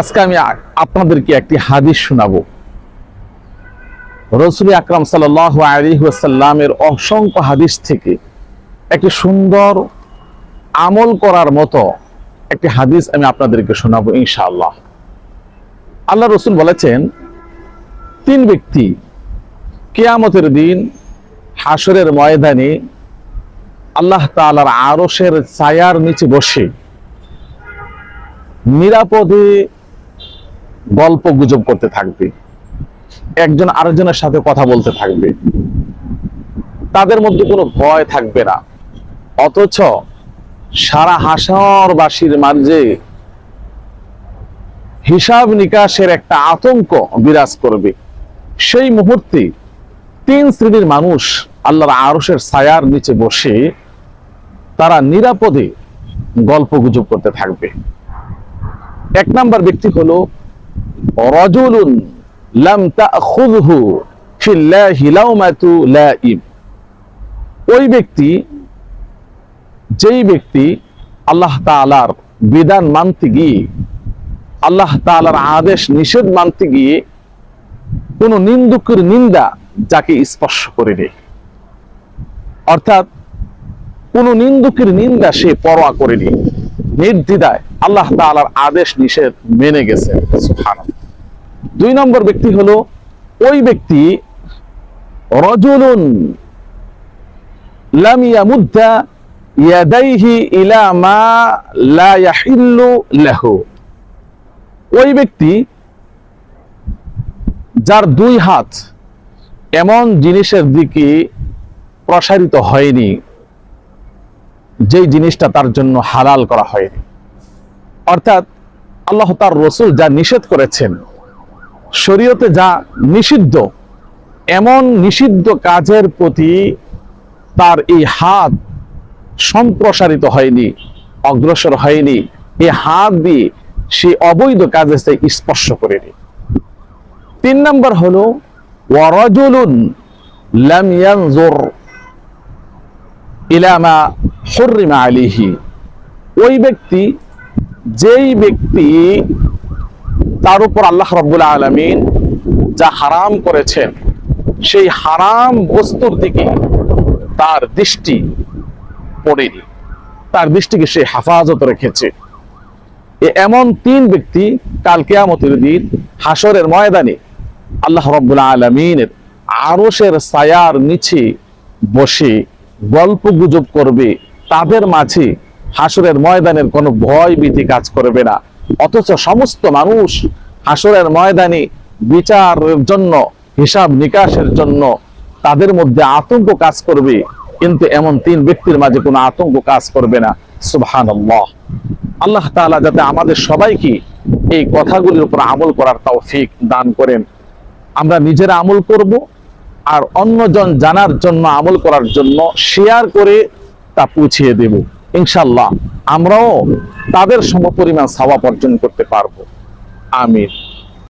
আজকে আমি আপনাদেরকে একটি হাদিস শোনাবো। রসুল আকরাম সাল আলী সাল্লামের অসংখ্য হাদিস থেকে একটি সুন্দর আমল করার মতো একটি হাদিস আমি আপনাদেরকে শোনাবো ইনশাআল্লাহ। আল্লাহ রসুল বলেছেন, তিন ব্যক্তি কেয়ামতের দিন হাসরের ময়দানে আল্লাহ তালার আরশের ছায়ার নিচে বসে নিরাপদে গল্প গুজব করতে থাকবে। একজন আরেকজনের সাথে কথা বলতে থাকবে। তাদের মধ্যে কোনো ভয় থাকবে না। অথচ সারা হাসরবাসীর মাঝে হিসাব নিকাশের একটা আতঙ্ক বিরাজ করবে। সেই মুহূর্তে তিন শ্রেণির মানুষ আল্লাহর আরশের ছায়ার নিচে বসে তারা নিরাপদে গল্প গুজব করতে থাকবে। এক নাম্বার ব্যক্তি হলো ওই ব্যক্তি, যেই ব্যক্তি আল্লাহ তাআলার বিধান মানতে গিয়ে, আল্লাহ আদেশ নিষেধ মানতে গিয়ে কোন নিন্দুকের নিন্দা যাকে স্পর্শ করে করেনি অর্থাৎ কোন নিন্দুকের নিন্দা সে পরোয়া করেনি নির্দ্বিধায়। আল্লাহ তাআলার আদেশ নিষেধ মেনে গেছে। দুই নম্বর ব্যক্তি হলো ওই ব্যক্তি রজুলুন ওই ব্যক্তি যার দুই হাত এমন জিনিসের দিকে প্রসারিত হয়নি, যেই জিনিসটা তার জন্য হালাল করা হয়নি। অর্থাৎ আল্লাহ তার রসুল যা নিষেধ করেছেন, শরীয়তে যা নিষিদ্ধ, এমন নিষিদ্ধ কাজের প্রতি তার এই হাত সম্প্রসারিত হয়নি, অগ্রসর হয়নি। এই হাত দিয়ে সে অবৈধ কাজে সে স্পর্শ করেনি। তিন নম্বর হলো ওয়ারাজুলুন লাম ইলামা হুররিমা আলিহি ওই ব্যক্তি যেই ব্যক্তি তার উপর আল্লাহ রাব্বুল আলামিন যা হারাম করেছেন, সেই হারাম বস্তুর দিকে তার দৃষ্টি পড়েনি। তার দৃষ্টিকে সে হেফাজত রেখেছে। এমন তিন ব্যক্তি কাল কেয়ামতের দিন হাসরের ময়দানে আল্লাহ রাব্বুল আলামিনের আরশের ছায়ার নিচে বসে গল্প গুজব করবে। তাদের মাঝে হাসরের ময়দানের কোনো ভয় ভীতি কাজ করবে না। অথচ সমস্ত মানুষ হাসরের ময়দানে বিচারের জন্য, হিসাব নিকাশের জন্য তাদের মধ্যে আতঙ্ক কাজ করবে। কিন্তু এমন তিন ব্যক্তির মাঝে কোনো আতঙ্ক কাজ করবে না। সুবহানাল্লাহ। আল্লাহ তাআলা যাতে আমাদের সবাইকে এই কথাগুলির উপর আমল করার তাও তৌফিক দান করেন। আমরা নিজেরা আমল করব আর অন্যজন জানার জন্য, আমল করার জন্য শেয়ার করে তা পুছিয়ে দেব। ইনশাল্লাহ আমরাও তাদের সমপরিমাণ সাওয়াব অর্জন করতে পারব। আমিন।